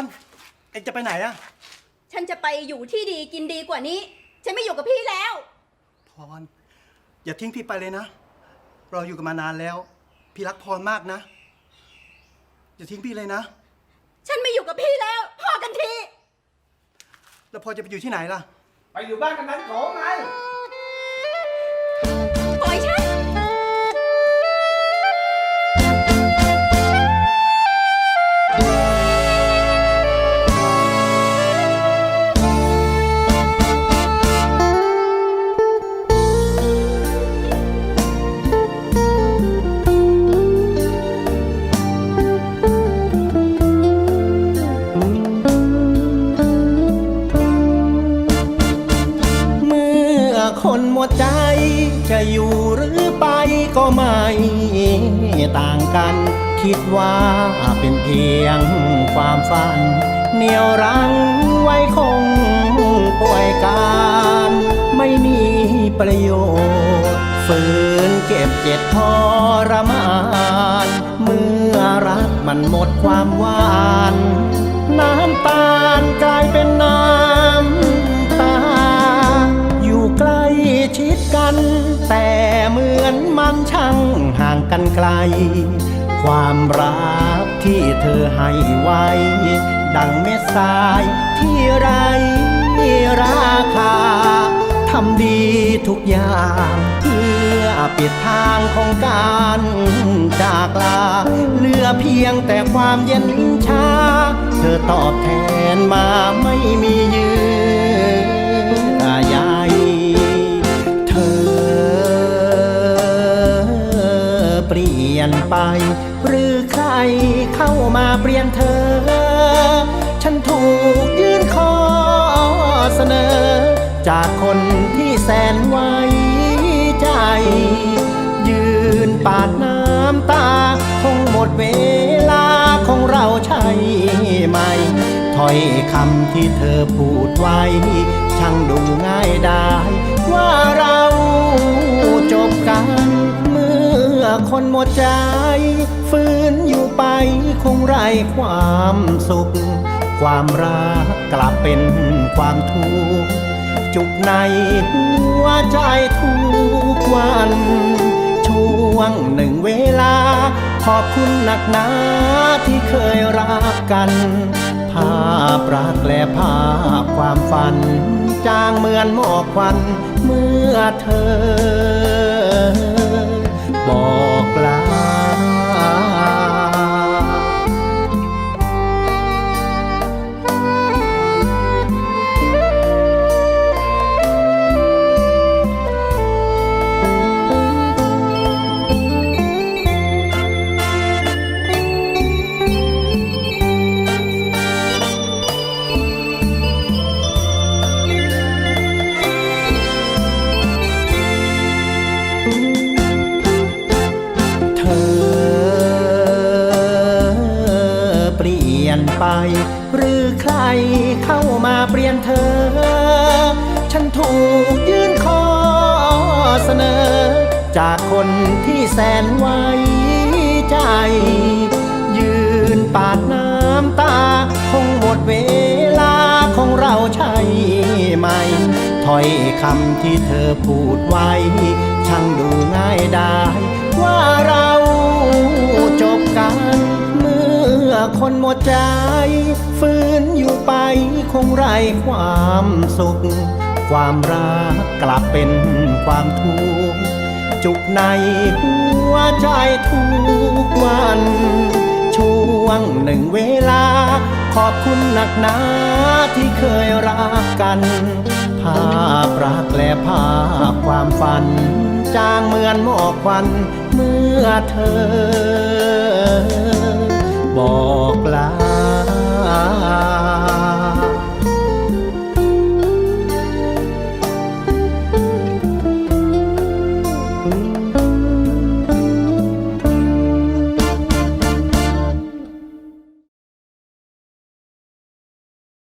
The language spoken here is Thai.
รเอ็งจะไปไหนอะฉันจะไปอยู่ที่ดีกินดีกว่านี้ ฉันไม่อยู่กับพี่แล้ว พร อย่าทิ้งพี่ไปเลยนะ เราอยู่กันมานานแล้ว พี่รักพรมากนะ อย่าทิ้งพี่เลยนะ ฉันไม่อยู่กับพี่แล้ว พอกันที แล้วพรจะไปอยู่ที่ไหนล่ะ ไปอยู่บ้านกันนั้นโขงไง คนหมดใจ จะอยู่หรือไปก็ไม่ต่างกัน คิดว่าเป็นเพียงความฝัน เหนียวรั้งไว้คงป่วยการ ไม่มีประโยชน์ฝืนเก็บเจ็บทรมานเมื่อรักมันหมดความหวาน น้ำตาลกลายเป็นน้ำ กันไกล ความรักที่เธอให้ไว้ ดังเม็ดทรายที่ไรราคาทำดีทุกอย่าง เพื่อปิดทางของการจากลา เหลือเพียงแต่ความเย็นชา เธอตอบแทนมาไม่มี เปลี่ยนไป หรือใครเข้ามาเปลี่ยนเธอ ฉันถูกยื่นข้อเสนอ จากคนที่แสนไว้ใจ ยืนปาดน้ำตา คงหมดเวลาของเราใช่ไหมถ้อยคำที่เธอพูดไว้ ช่างดูง่ายได้ว่าเรา คนหมดใจ ฟื้นอยู่ไปคงไร้ความสุข ความรักกลับเป็นความทุกข์จุกในหัวใจทุกวัน ช่วงหนึ่งเวลา ขอบคุณหนักหนาที่เคยรักกัน ภาพรักและภาพความฝัน จางเหมือนหมอกควันเมื่อเธอ หรือใครเข้ามาเปลี่ยนเธอ ฉันถูกยื่นข้อเสนอ จากคนที่แสนไว้ใจ ยืนปาดน้ำตา คงหมดเวลาของเราใช่ไหมถ้อยคำที่เธอพูดไว้ ช่างดูง่ายได้ว่าเราจ คนหมดใจ ฟื้นอยู่ไปคงไร้ความสุข ความรักกลับเป็นความทุกข์จุกในหัวใจทุกวัน ช่วงหนึ่งเวลา ขอบคุณหนักหนาที่เคยรักกัน ภาพรักและภาพความฝัน จางเหมือนหมอกควันเมื่อเธอ